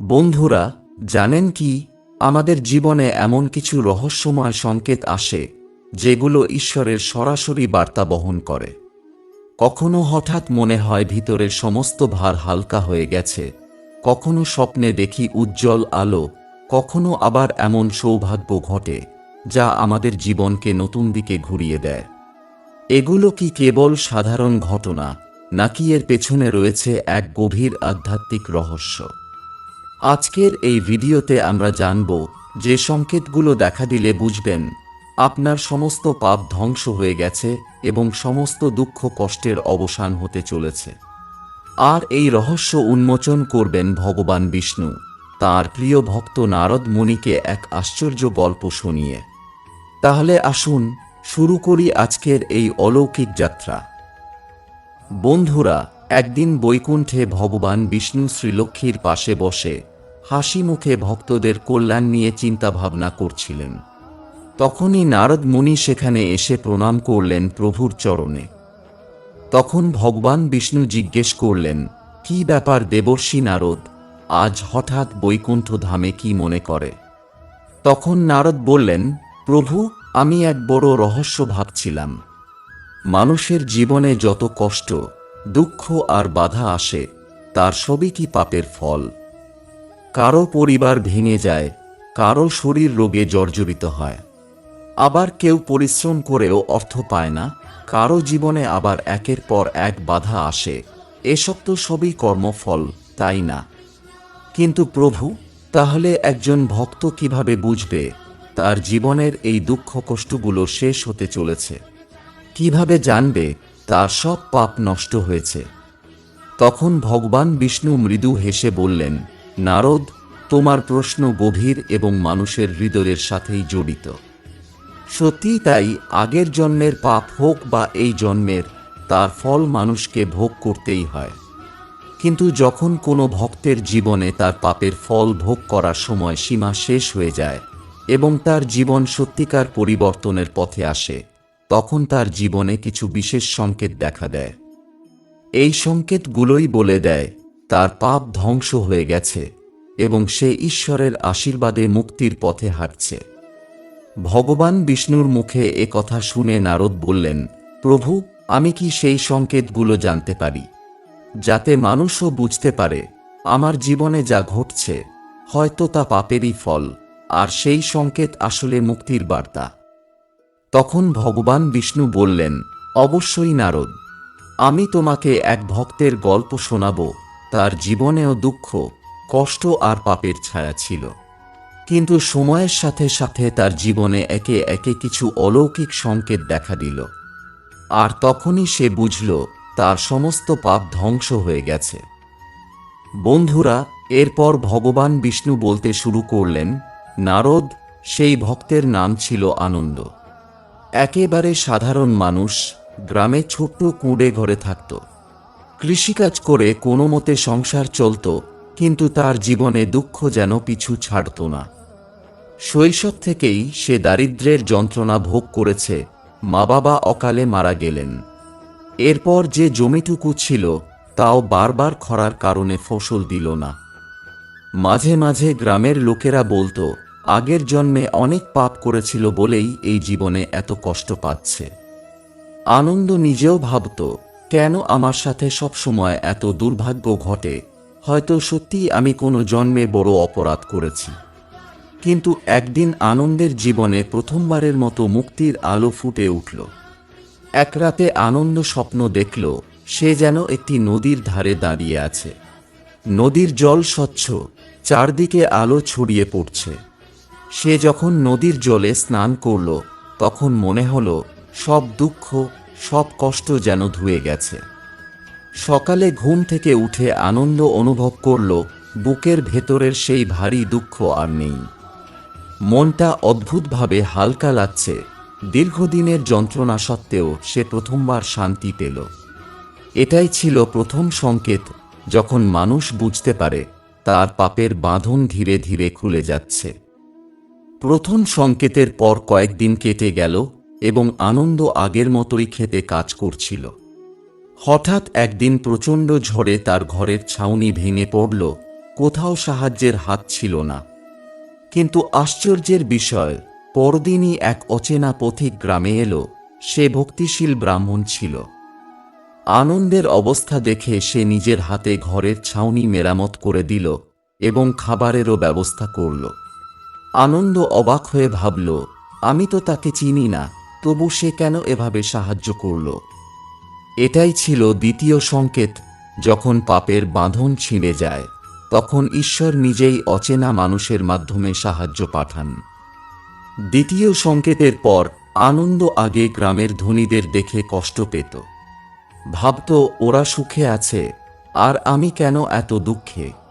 বন্ধুরা, জানেন কি, আমাদের জীবনে এমন কিছু রহস্যময় সংকেত আসে, যেগুলো ঈশ্বরের সরাসরি বার্তা বহন করে। কখনো হঠাৎ মনে হয় ভিতরের সমস্ত ভার হালকা হয়ে গেছে, কখনো স্বপ্নে দেখি উজ্জ্বল আলো, কখনো আবার এমন সৌভাগ্য ঘটে, যা আমাদের জীবনকে নতুন দিকে ঘুরিয়ে দেয়। এগুলো কি কেবল সাধারণ ঘটনা, নাকি এর পেছনে রয়েছে এক গভীর আধ্যাত্মিক রহস্য? আজকের এই ভিডিওতে আমরা জানব যে সংকেতগুলো দেখা দিলে বুঝবেন, আপনার সমস্ত পাপ ধ্বংস হয়ে গেছে এবং সমস্ত দুঃখ কষ্টের অবসান হতে চলেছে। আর এই রহস্য উন্মোচন করবেন ভগবান বিষ্ণু, তার প্রিয় ভক্ত নারদ মুনিকে এক আশ্চর্য গল্প শুনিয়ে। তাহলে আসুন, শুরু করি আজকের এই অলৌকিক যাত্রা। বন্ধুরা একদিন বৈকুণ্ঠে ভগবান বিষ্ণু শ্রীলক্ষ্মীর পাশে বসে হাসি মুখে ভক্তদের কল্যাণ নিয়ে চিন্তাভাবনা করছিলেন। তখনই নারদ মুনি সেখানে এসে প্রণাম করলেন প্রভুর চরণে। তখন ভগবান বিষ্ণু জিজ্ঞেস করলেন, কি ব্যাপার দেবর্ষী নারদ? আজ হঠাৎ বৈকুণ্ঠ ধামে কি মনে করে? তখন নারদ বললেন, প্রভু, আমি এক বড় রহস্য ভাবছিলাম। মানুষের জীবনে যত কষ্ট দুঃখ আর বাধা আসে, তার সবই কি পাপের ফল? কারও পরিবার ভেঙে যায়, কারও শরীর রোগে জর্জরিত হয়। আবার কেউ পরিশ্রম করেও অর্থ পায় না, কারও জীবনে আবার একের পর এক বাধা আসে। এসব তো সবই কর্মফল, তাই না? কিন্তু প্রভু, তাহলে একজন ভক্ত কীভাবে বুঝবে, তার জীবনের এই দুঃখ কষ্টগুলো শেষ হতে চলেছে? কীভাবে জানবে তার সব পাপ নষ্ট হয়েছে। তখন ভগবান বিষ্ণু মৃদু হেসে বললেন, নারদ, তোমার প্রশ্ন গভীর এবং মানুষের হৃদয়ের সাথেই জড়িত। সত্যি তাই আগের জন্মের পাপ হোক বা এই জন্মের, তার ফল মানুষকে ভোগ করতেই হয়। কিন্তু যখন কোনো ভক্তের জীবনে তার পাপের ফল ভোগ করার সময় সীমা শেষ হয়ে যায় এবং তার জীবন সত্যিকার পরিবর্তনের পথে আসে তখন তার জীবনে কিছু বিশেষ সংকেত দেখা দেয়। এই সংকেতগুলোই বলে দেয়, তার পাপ ধ্বংস হয়ে গেছে এবং সে ঈশ্বরের আশীর্বাদে মুক্তির পথে হাঁটছে। ভগবান বিষ্ণুর মুখে এ কথা শুনে নারদ বললেন, প্রভু, আমি কি সেই সংকেতগুলো জানতে পারি? যাতে মানুষও বুঝতে পারে, আমার জীবনে যা ঘটছে, হয়তো তা পাপেরই ফল, আর সেই সংকেত আসলে মুক্তির বার্তা। তখন ভগবান বিষ্ণু বললেন, অবশ্যই নারদ, আমি তোমাকে এক ভক্তের গল্প শোনাব। তার জীবনেও দুঃখ, কষ্ট আর পাপের ছায়া ছিল। কিন্তু সময়ের সাথে সাথে তার জীবনে একে একে কিছু অলৌকিক সংকেত দেখা দিল। আর তখনই সে বুঝল, তার সমস্ত পাপ ধ্বংস হয়ে গেছে। বন্ধুরা, এরপর ভগবান বিষ্ণু বলতে শুরু করলেন, নারদ, সেই ভক্তের নাম ছিল আনন্দ। একেবারে সাধারণ মানুষ গ্রামে ছোট্ট কুঁড়ে ঘরে থাকত। কৃষিকাজ করে কোনো মতে সংসার চলত, কিন্তু তার জীবনে দুঃখ যেন পিছু ছাড়ত না। শৈশব থেকেই সে দারিদ্র্যের যন্ত্রণা ভোগ করেছে মা বাবা অকালে মারা গেলেন। এরপর যে জমিটুকু ছিল, তাও বারবার খরার কারণে ফসল দিল না। মাঝে মাঝে গ্রামের লোকেরা বলতো আগের জন্মে অনেক পাপ করেছিল বলেই এই জীবনে এত কষ্ট পাচ্ছে। আনন্দ নিজেও ভাবত, কেন আমার সাথে সব সময় এত দুর্ভাগ্য ঘটে? হয়তো সত্যিই আমি কোনো জন্মে বড় অপরাধ করেছি। কিন্তু একদিন আনন্দের জীবনে প্রথমবারের মতো মুক্তির আলো ফুটে উঠল। এক রাতে আনন্দ স্বপ্ন দেখল, সে যেন একটি নদীর ধারে দাঁড়িয়ে আছে। নদীর জল স্বচ্ছ, চারদিকে আলো ছড়িয়ে পড়ছে। সে যখন নদীর জলে স্নান করল, তখন মনে হল সব দুঃখ, সব কষ্ট যেন ধুয়ে গেছে। সকালে ঘুম থেকে উঠে আনন্দ অনুভব করল, বুকের ভেতরের সেই ভারী দুঃখ আর নেই। মনটা অদ্ভুতভাবে হালকা লাগছে। দীর্ঘদিনের যন্ত্রণা সত্ত্বেও সে প্রথমবার শান্তি পেল। এটাই ছিল প্রথম সংকেত যখন মানুষ বুঝতে পারে, তার পাপের বাঁধন ধীরে ধীরে খুলে যাচ্ছে। প্রথম সংকেতের পর কয়েকদিন কেটে গেল এবং আনন্দ আগের মতোই খেতে কাজ করছিল। হঠাৎ একদিন প্রচণ্ড ঝড়ে তার ঘরের ছাউনি ভেঙে পড়ল, কোথাও সাহায্যের হাত ছিল না। কিন্তু আশ্চর্যের বিষয়, পরদিনই এক অচেনা পথিক গ্রামে এলো, সে ভক্তিশীল ব্রাহ্মণ ছিল। আনন্দের অবস্থা দেখে সে নিজের হাতে ঘরের ছাউনি মেরামত করে দিল এবং খাবারেরও ব্যবস্থা করল। আনন্দ অবাক হয়ে ভাবল, আমি তো তাকে চিনি না, তবু সে কেন এভাবে সাহায্য করল? এটাই ছিল দ্বিতীয় সংকেত, যখন পাপের বাঁধন ছিঁড়ে যায়, তখন ঈশ্বর নিজেই অচেনা মানুষের মাধ্যমে সাহায্য পাঠান। দ্বিতীয় সংকেতের পর, আনন্দ আগে গ্রামের ধনীদের দেখে কষ্ট পেত। ভাবত, ওরা সুখে আছে, আর আমি কেন এত দুঃখে?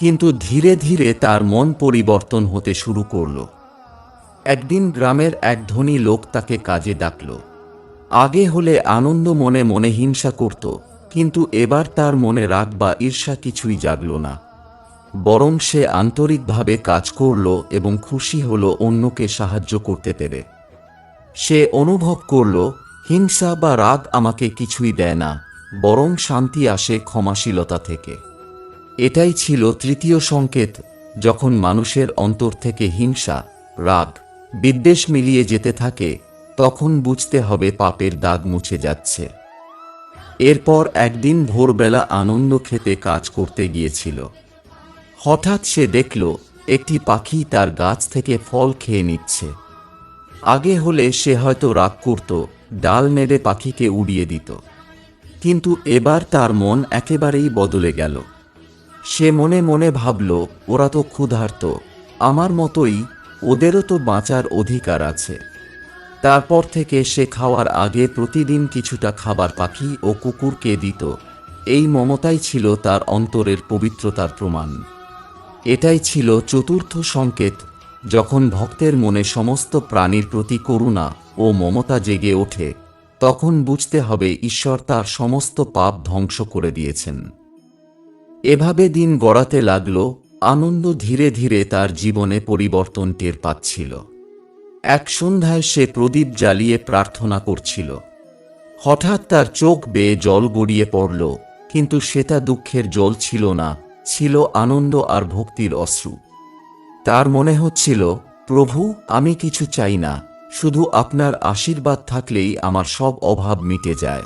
কিন্তু ধীরে ধীরে তার মন পরিবর্তন হতে শুরু করল। একদিন গ্রামের এক ধনী লোক তাকে কাজে ডাকল। আগে হলে আনন্দ মনে মনে হিংসা করত, কিন্তু এবার তার মনে রাগ বা ঈর্ষা কিছুই জাগল না। বরং সে আন্তরিকভাবে কাজ করল এবং খুশি হল অন্যকে সাহায্য করতে পেরে। সে অনুভব করল, হিংসা বা রাগ আমাকে কিছুই দেয় না, বরং শান্তি আসে ক্ষমাশীলতা থেকে। এটাই ছিল তৃতীয় সংকেত, যখন মানুষের অন্তর থেকে হিংসা, রাগ, বিদ্বেষ মিলিয়ে যেতে থাকে, তখন বুঝতে হবে পাপের দাগ মুছে যাচ্ছে। এরপর একদিন ভোরবেলা আনন্দ খেতে কাজ করতে গিয়েছিল। হঠাৎ সে দেখল, একটি পাখি তার গাছ থেকে ফল খেয়ে নিচ্ছে। আগে হলে সে হয়তো রাগ করত, ডাল নেড়ে পাখিকে উড়িয়ে দিত। কিন্তু এবার তার মন একেবারেই বদলে গেল। সে মনে মনে ভাবল, ওরা তো ক্ষুধার্ত। আমার মতোই ওদেরও তো বাঁচার অধিকার আছে। তারপর থেকে সে খাওয়ার আগে প্রতিদিন কিছুটা খাবার পাখি ও কুকুরকে দিত। এই মমতাই ছিল তার অন্তরের পবিত্রতার প্রমাণ। এটাই ছিল চতুর্থ সংকেত, যখন ভক্তের মনে সমস্ত প্রাণীর প্রতি করুণা ও মমতা জেগে ওঠে, তখন বুঝতে হবে ঈশ্বর তার সমস্ত পাপ ধ্বংস করে দিয়েছেন। এভাবে দিন গড়াতে লাগল, আনন্দ ধীরে ধীরে তার জীবনে পরিবর্তন টের পাচ্ছিল। এক সন্ধ্যায় সে প্রদীপ জ্বালিয়ে প্রার্থনা করছিল। হঠাৎ তার চোখ বেয়ে জল গড়িয়ে পড়ল, কিন্তু সেটা দুঃখের জল ছিল না, ছিল আনন্দ আর ভক্তির অশ্রু। তার মনে হচ্ছিল, প্রভু, আমি কিছু চাই না, শুধু আপনার আশীর্বাদ থাকলেই আমার সব অভাব মিটে যায়।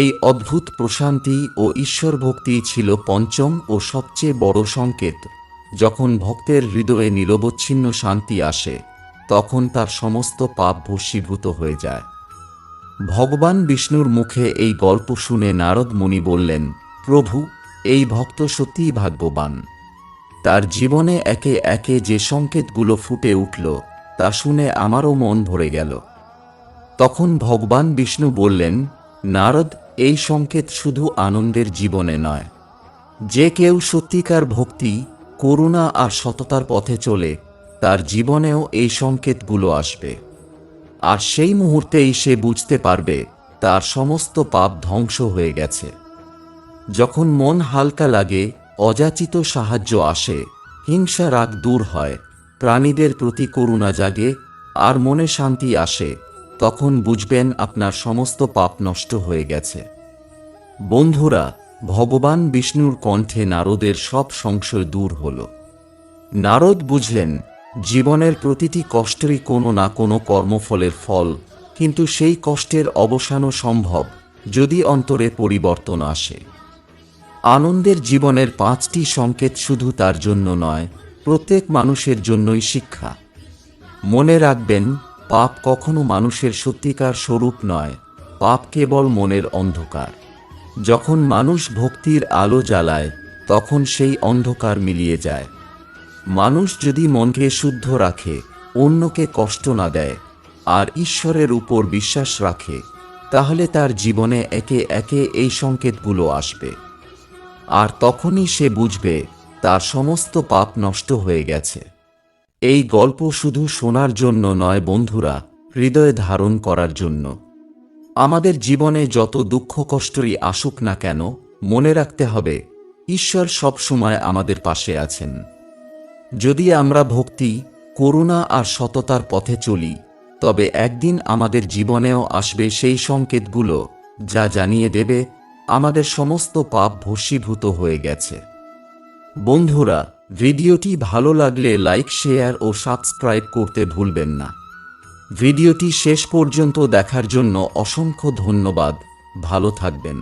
এই অদ্ভুত প্রশান্তি ও ঈশ্বর ভক্তি ছিল পঞ্চম ও সবচেয়ে বড় সংকেত। যখন ভক্তের হৃদয়ে নিরবচ্ছিন্ন শান্তি আসে, তখন তার সমস্ত পাপ ভস্মীভূত হয়ে যায়। ভগবান বিষ্ণুর মুখে এই গল্প শুনে নারদ মুনি বললেন, প্রভু, এই ভক্ত সত্যিই ভাগ্যবান। তার জীবনে একে একে যে সংকেতগুলো ফুটে উঠল, তা শুনে আমারও মন ভরে গেল। তখন ভগবান বিষ্ণু বললেন, নারদ এই সংকেত শুধু আনন্দের জীবনে নয়। যে কেউ সত্যিকার ভক্তি, করুণা আর সততার পথে চলে, তার জীবনেও এই সংকেতগুলো আসবে। আর সেই মুহূর্তেই সে বুঝতে পারবে, তার সমস্ত পাপ ধ্বংস হয়ে গেছে। যখন মন হালকা লাগে, অযাচিত সাহায্য আসে, হিংসা রাগ দূর হয়, প্রাণীদের প্রতি করুণা জাগে, আর মনে শান্তি আসে তখন বুঝবেন আপনার সমস্ত পাপ নষ্ট হয়ে গেছে। বন্ধুরা, ভগবান বিষ্ণুর কণ্ঠে নারদের সব সংশয় দূর হল। নারদ বুঝলেন, জীবনের প্রতিটি কষ্টেরই কোনো না কোনো কর্মফলের ফল, কিন্তু সেই কষ্টের অবসানও সম্ভব যদি অন্তরে পরিবর্তন আসে। আনন্দের জীবনের পাঁচটি সংকেত শুধু তার জন্য নয়, প্রত্যেক মানুষের জন্যই শিক্ষা। মনে রাখবেন পাপ কখনো মানুষের সত্যিকার স্বরূপ নয়, পাপ কেবল মনের অন্ধকার। যখন মানুষ ভক্তির আলো জ্বালায়, তখন সেই অন্ধকার মিলিয়ে যায়। মানুষ যদি মনকে শুদ্ধ রাখে, অন্যকে কষ্ট না দেয়, আর ঈশ্বরের উপর বিশ্বাস রাখে, তাহলে তার জীবনে একে একে এই সংকেতগুলো আসবে। আর তখনই সে বুঝবে, তার সমস্ত পাপ নষ্ট হয়ে গেছে। এই গল্প শুধু শোনার জন্য নয় বন্ধুরা, হৃদয়ে ধারণ করার জন্য। আমাদের জীবনে যত দুঃখ কষ্টই আসুক না কেন, মনে রাখতে হবে, ঈশ্বর সব সময় আমাদের পাশে আছেন। যদি আমরা ভক্তি, করুণা আর সততার পথে চলি, তবে একদিন আমাদের জীবনেও আসবে সেই সংকেতগুলো, যা জানিয়ে দেবে, আমাদের সমস্ত পাপ ভস্মীভূত হয়ে গেছে। বন্ধুরা ভিডিওটি ভালো লাগলে লাইক, শেয়ার ও সাবস্ক্রাইব করতে ভুলবেন না। ভিডিওটি শেষ পর্যন্ত দেখার জন্য অসংখ্য ধন্যবাদ। ভালো থাকবেন।